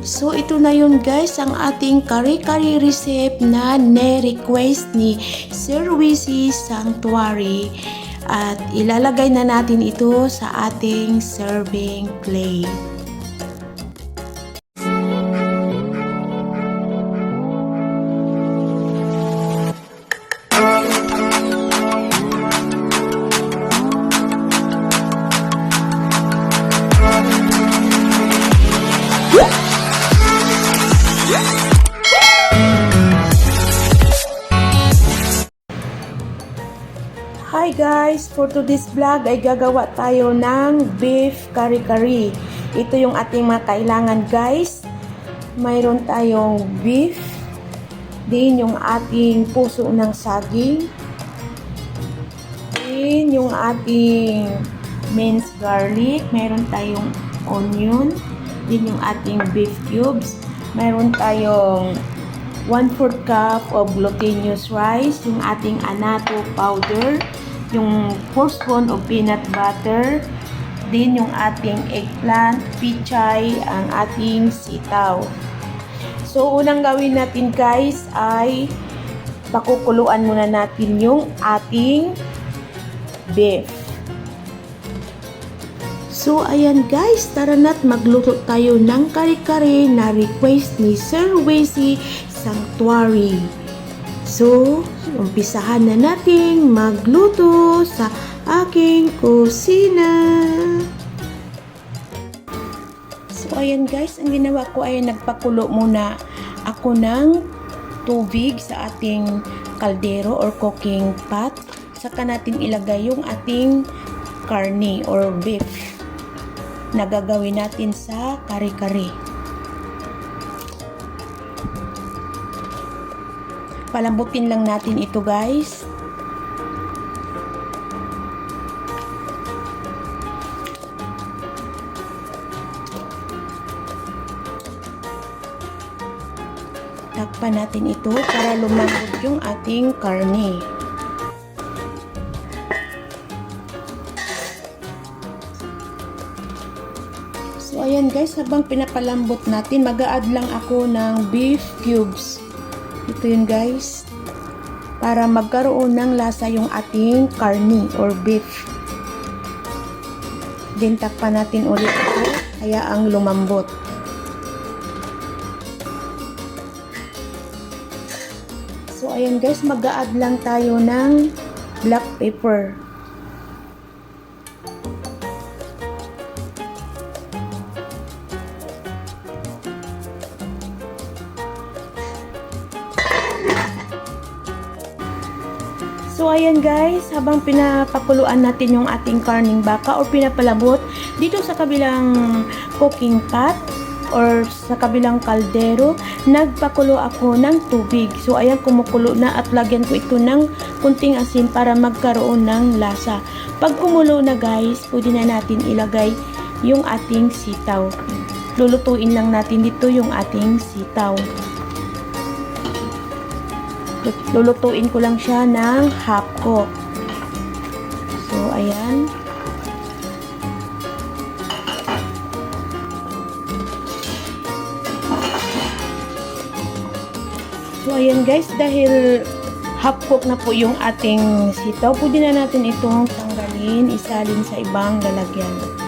So ito na yun guys ang ating kare-kare recipe na ne-request ni Sir Wisi Sanctuary. At ilalagay na natin ito sa ating serving plate. Guys! For today's vlog ay gagawa tayo ng beef kari-kari. Ito yung ating mga kailangan guys. Mayroon tayong beef. Din yung ating puso ng saging. Din yung ating minced garlic. Mayroon tayong onion. Din yung ating beef cubes. Mayroon tayong 1 4 cup of glutinous rice, yung ating anato powder, yung 4 spoon of peanut butter, din yung ating eggplant, pichay, ang ating sitaw. So, unang gawin natin guys ay pakukuluan muna natin yung ating beef. So, ayan guys, tara na't magluto tayo ng kare-kare na request ni Sir Wesi Sanctuary. So, umpisahan na nating magluto sa aking kusina. So, ayan guys, ang ginawa ko ay nagpakulo muna ako ng tubig sa ating kaldero or cooking pot. Saka natin ilagay yung ating karne or beef na gagawin natin sa kare-kare. Palambutin lang natin ito guys. Takpan natin ito para lumambot yung ating karne. So ayan guys, habang pinapalambot natin, mag-a-add lang ako ng beef cubes. Ito yun guys. Para magkaroon ng lasa yung ating karni or beef. Then takpan natin ulit ito. Kaya ang lumambot. So ayan guys, mag-a-add lang tayo ng black pepper. Ayan guys, habang pinapakuluan natin yung ating karning baka or pinapalabot dito sa kabilang cooking pot or sa kabilang kaldero, nagpakulo ako ng tubig. So ayan kumukulo na at lagyan ko ito ng kunting asin para magkaroon ng lasa. Pag kumulo na guys, pwede na natin ilagay yung ating sitaw. Lulutuin lang natin dito yung ating sitaw lulutuin ko lang siya ng half cook. So, ayan. So, ayan guys, dahil half cook na po yung ating sitaw, pwede na natin itong tanggalin, isalin sa ibang lalagyan.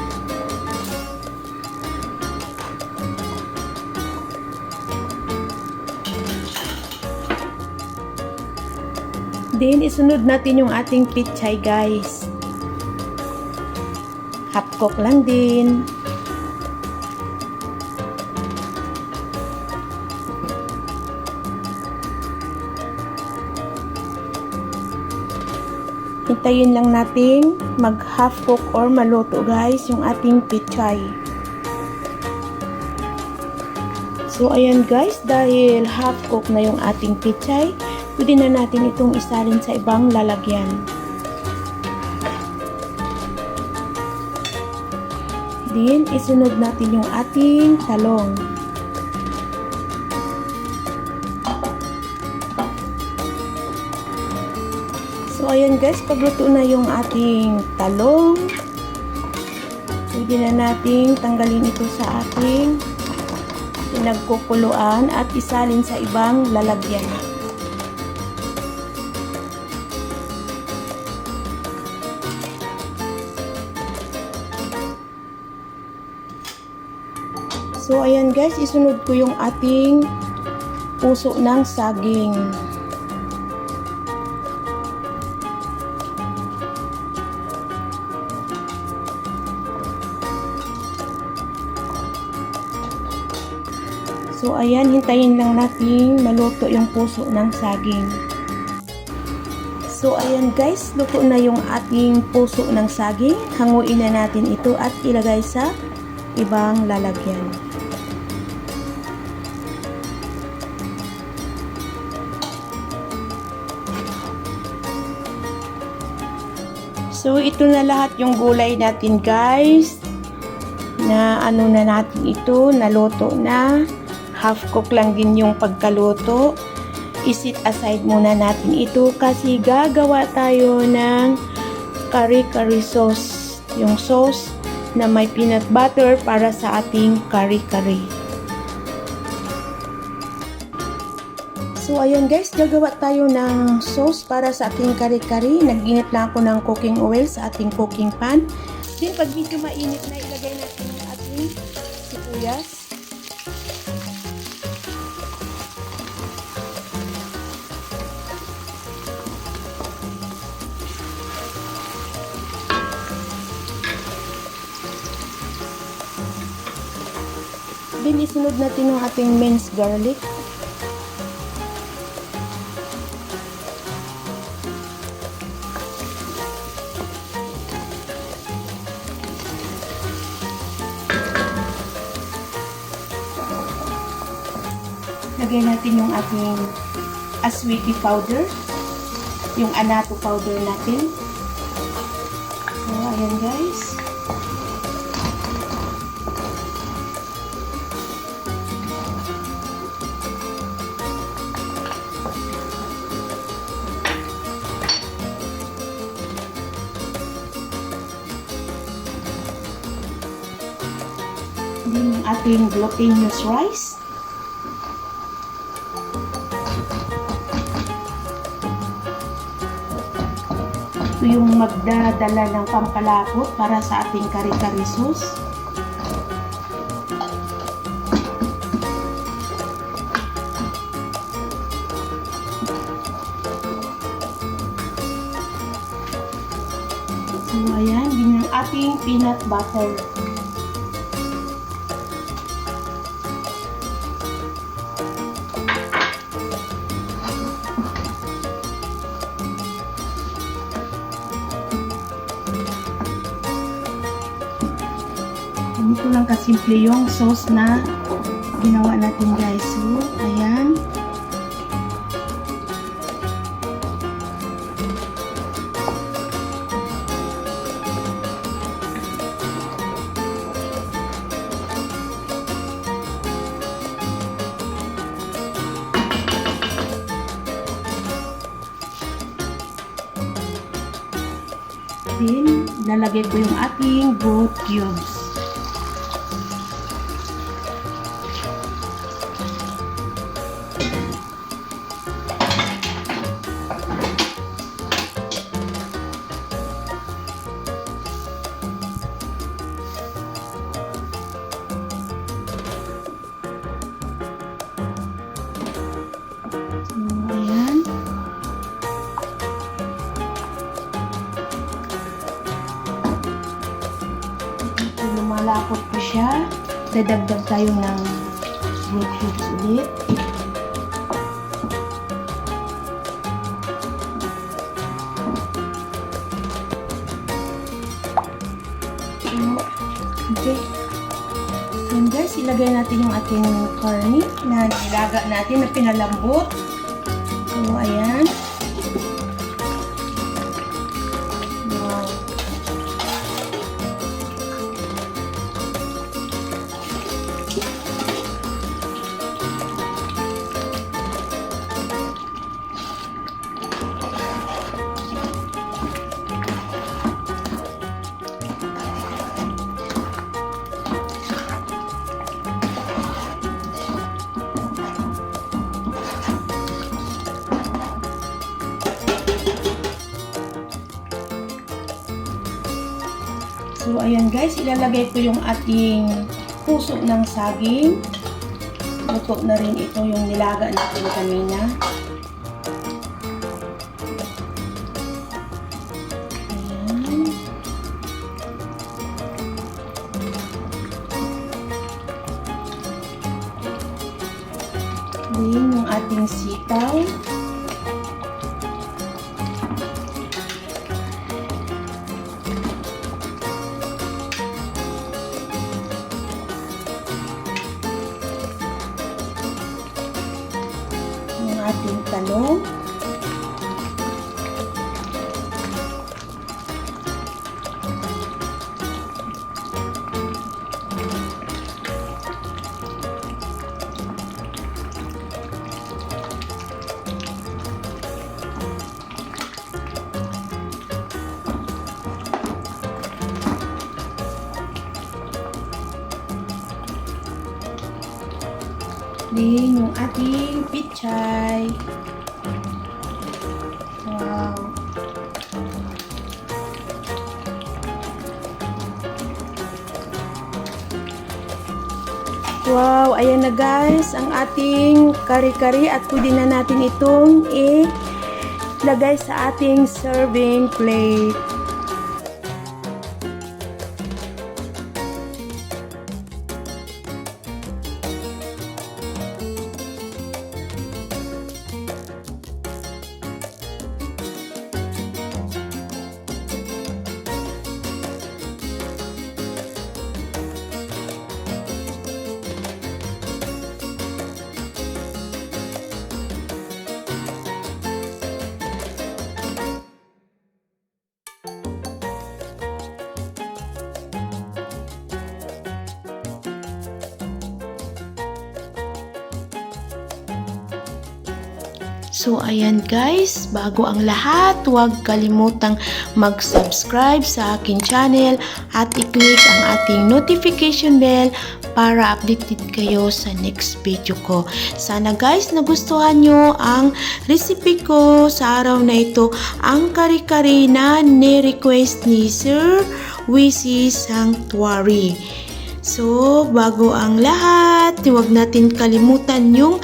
Then, isunod natin yung ating pichay, guys. Half cook lang din. Hintayin lang natin mag half cook or maluto guys yung ating pichay. So ayan guys, dahil half cook na yung ating pichay, pwede na natin itong isalin sa ibang lalagyan. Then, isunod natin yung ating talong. So, ayan guys, pagluto na yung ating talong, pwede na nating tanggalin ito sa ating pinagkukuluan at isalin sa ibang lalagyan. So ayan guys, isunod ko yung ating puso ng saging. So ayan, hintayin lang natin maluto yung puso ng saging. So ayan guys, luto na yung ating puso ng saging. Hanguin na natin ito at ilagay sa ibang lalagyan. So ito na lahat yung gulay natin guys. Na ano na natin ito, naluto na. Half cook lang din yung pagkaluto. Isit aside muna natin ito kasi gagawa tayo ng curry-curry sauce. Yung sauce na may peanut butter para sa ating curry-curry. So, ayun guys, gagawa tayo ng sauce para sa ating kari-kari. Nag-init lang ako ng cooking oil sa ating cooking pan. Then, pag medyo mainit na, ilagay natin yung ating sibuyas. Then, isunod natin yung ating minced garlic. Lagay natin yung ating aswiti powder. Yung anato powder natin. So, ayan guys. Then yung ating glutinous rice. Ito yung magdadala ng pampalapot para sa ating kari-kari sauce. So, ayan, din yung ating peanut butter. Kasimple yung sauce na ginawa natin guys. So, ayan. Then, lalagay ko yung ating goat cubes. Siya. Dadagdag tayo ng root cubes ulit. Okay. Yan guys, ilagay natin yung ating corny na nilaga natin na pinalambot. So, ayan. Ayan guys, ilalagay ko yung ating puso ng saging. Luto na rin ito yung nilaga natin kanina. Ayan. Then, yung ating sitaw. Ating talong. Then, yung ating pichay. Wow. Wow, ayan na guys, ang ating kari-kari at pwede na natin itong i-lagay sa ating serving plate. So ayan guys, bago ang lahat, huwag kalimutang mag-subscribe sa akin channel at i-click ang ating notification bell para updated kayo sa next video ko. Sana guys, nagustuhan nyo ang recipe ko sa araw na ito, ang kari-kari na ni-request ni Sir Wisi Sanctuary. So, bago ang lahat, huwag natin kalimutan yung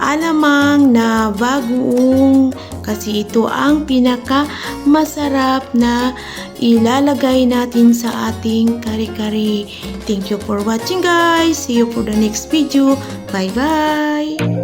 alamang na bagoong kasi ito ang pinaka masarap na ilalagay natin sa ating kare-kare. Thank you for watching guys. See you for the next video. Bye bye.